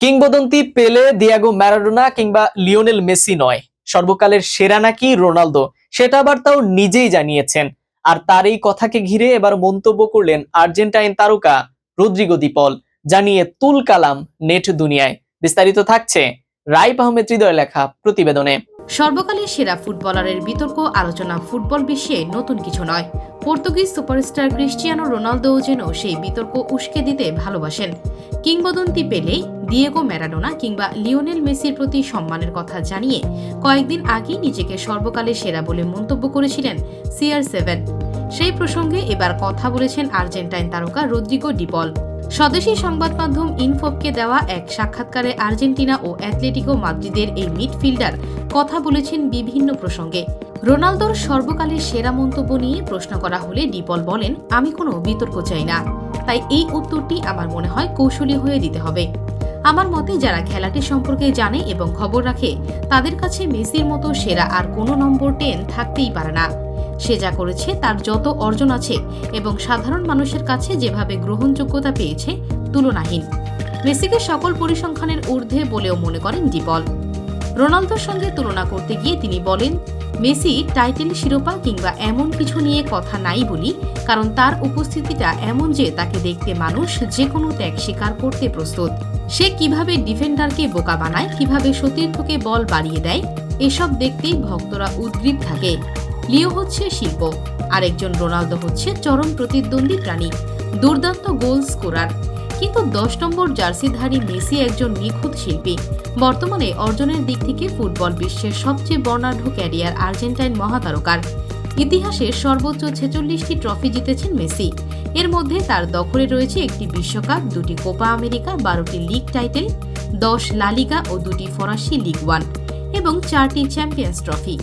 কিংবদন্তি Pele, Diego Maradona কিংবা Lionel Messi নয়। সর্বকালের সেরা নাকি রোনালদো? সেটা আবার তাও নিজেই জানিয়েছেন। আর তার এই কথাকে ঘিরে এবার মন্তব্য করলেন আর্জেন্টাইন তারকা রদ্রিগো দিপল জানিয়ে তুল কালাম নেট দুনিয়ায়। বিস্তারিত থাকছে রাইপ আহমেদ হৃদয় লেখা প্রতিবেদনে। সর্বকালের সেরা ফুটবলারের বিতর্ক, আলোচনা, ফুটবল বিশ্বে নতুন কিছু নয়। পর্তুগিজ সুপারস্টার ক্রিশ্চিয়ানো রোনালদোও যেন সেই বিতর্ক উস্কে দিতে ভালোবাসেন। কিংবদন্তি পেলেই দিয়েগো ম্যারাডোনা কিংবা লিওনেল মেসির প্রতি সম্মানের কথা জানিয়ে কয়েকদিন আগেই নিজেকে সর্বকালের সেরা বলে মন্তব্য করেছিলেন সিআর সেভেন। সেই প্রসঙ্গে এবার কথা বলেছেন আর্জেন্টাইন তারকা রদ্রিগো ডিপল। স্বদেশী সংবাদ মাধ্যম ইনফোপকে দেওয়া এক সাক্ষাৎকারে আর্জেন্টিনা ও অ্যাথলেটিকো মাদ্রিদের এই মিডফিল্ডার কথা বলেছেন বিভিন্ন প্রসঙ্গে। রোনালদোর সর্বকালের সেরা মন্তব্য নিয়ে প্রশ্ন করা হলে ডিপল বলেন, আমি কোনো বিতর্ক চাই না। তাই এই উত্তরটি আমার মনে হয় কৌশলী হয়ে দিতে হবে। আমার মতে, যারা খেলাটি সম্পর্কে জানে এবং খবর রাখে, তাদের কাছে মেসির মতো সেরা আর কোনো নম্বর টেন থাকতেই পারে না। সে যা করেছে তার যত অর্জন আছে এবং সাধারণ মানুষের কাছে যেভাবে গ্রহণযোগ্যতা পেয়েছে, তুলনাহীন। মেসিকে সকল পরিসংখ্যানের ঊর্ধ্বে বলেও মনে করেন ডিপল। রোনালদোর সঙ্গে তুলনা করতে গিয়ে তিনি বলেন, মেসি টাইটেল শিরোপা কিংবা এমন কিছু নিয়ে কথা নাই বলি, কারণ তার উপস্থিতিটা এমন যে তাকে দেখতে মানুষ যে কোনো ত্যাগ স্বীকার করতে প্রস্তুত। সে কীভাবে ডিফেন্ডারকে বোকা বানায়, কীভাবে সতীর্থকে বল বাড়িয়ে দেয়, এসব দেখতেই ভক্তরা উদ্গ্রীব থাকে। লিও হচ্ছে শিল্প, আরেকজন রোনালদো হচ্ছে চরম প্রতিদ্বন্দ্বী প্রাণী, দুর্দান্ত গোল স্কোরার। কিন্তু দশ নম্বর জার্সিধারী মেসি একজন নিখুঁত শিল্পী। বর্তমানে অর্জনের দিক থেকে ফুটবল বিশ্বের সবচেয়ে বর্ণাঢ্য ক্যারিয়ার আর্জেন্টাইন মহাতারকার। ইতিহাসে সর্বোচ্চ ছেচল্লিশটি ট্রফি জিতেছেন মেসি। এর মধ্যে তার দখলে রয়েছে একটি বিশ্বকাপ, দুটি কোপা আমেরিকা, বারোটি লিগ টাইটেল, দশ লালিগা ও দুটি ফরাসি লিগ ওয়ান। এবং চারটি চ্যাম্পিয়ন্স ট্রফি।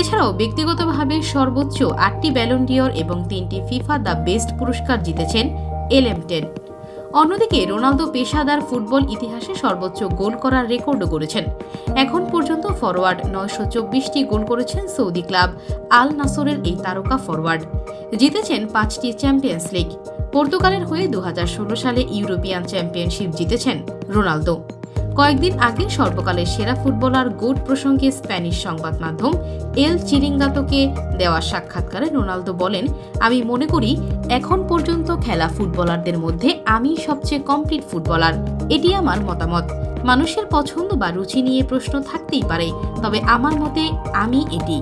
এছাড়াও ব্যক্তিগতভাবে সর্বোচ্চ আটটি ব্যালন্ডিয়র এবং তিনটি ফিফা দ্য বেস্ট পুরস্কার জিতেছেন এলএম টেন অন্যদিকে রোনালদো পেশাদার ফুটবল ইতিহাসে সর্বোচ্চ গোল করার রেকর্ডও গড়েছেন। এখন পর্যন্ত ফরওয়ার্ড নয়শো চব্বিশটি গোল করেছেন সৌদি ক্লাব আল নাসরের এই তারকা ফরওয়ার্ড। জিতেছেন পাঁচটি চ্যাম্পিয়ন্স লিগ পর্তুগালের হয়ে দুহাজার ষোলো সালে ইউরোপিয়ান চ্যাম্পিয়নশিপ জিতেছেন রোনালদো। কয়েকদিন আগে সর্বকালের সেরা ফুটবলার গোট প্রসঙ্গে স্প্যানিশ সংবাদ মাধ্যম এল চিরিঙ্গাতোকে দেওয়া সাক্ষাৎকারে রোনালদো বলেন, আমি মনে করি, এখন পর্যন্ত খেলা ফুটবলারদের মধ্যে আমি সবচেয়ে কমপ্লিট ফুটবলার। এটি আমার মতামত। মানুষের পছন্দ বা রুচি নিয়ে প্রশ্ন থাকতেই পারে, তবে আমার মতে আমি এটি।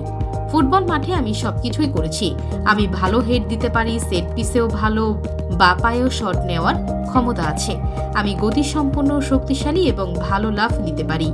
ফুটবল মাঠে আমি সব কিছুই করেছি। আমি ভালো হেড দিতে পারি সেট পিসেও ভালো, বা পায়েও শট নেওয়ার ক্ষমতা আছে। আমি গতিসম্পন্ন, শক্তিশালী এবং ভালো লাভ নিতে পারি।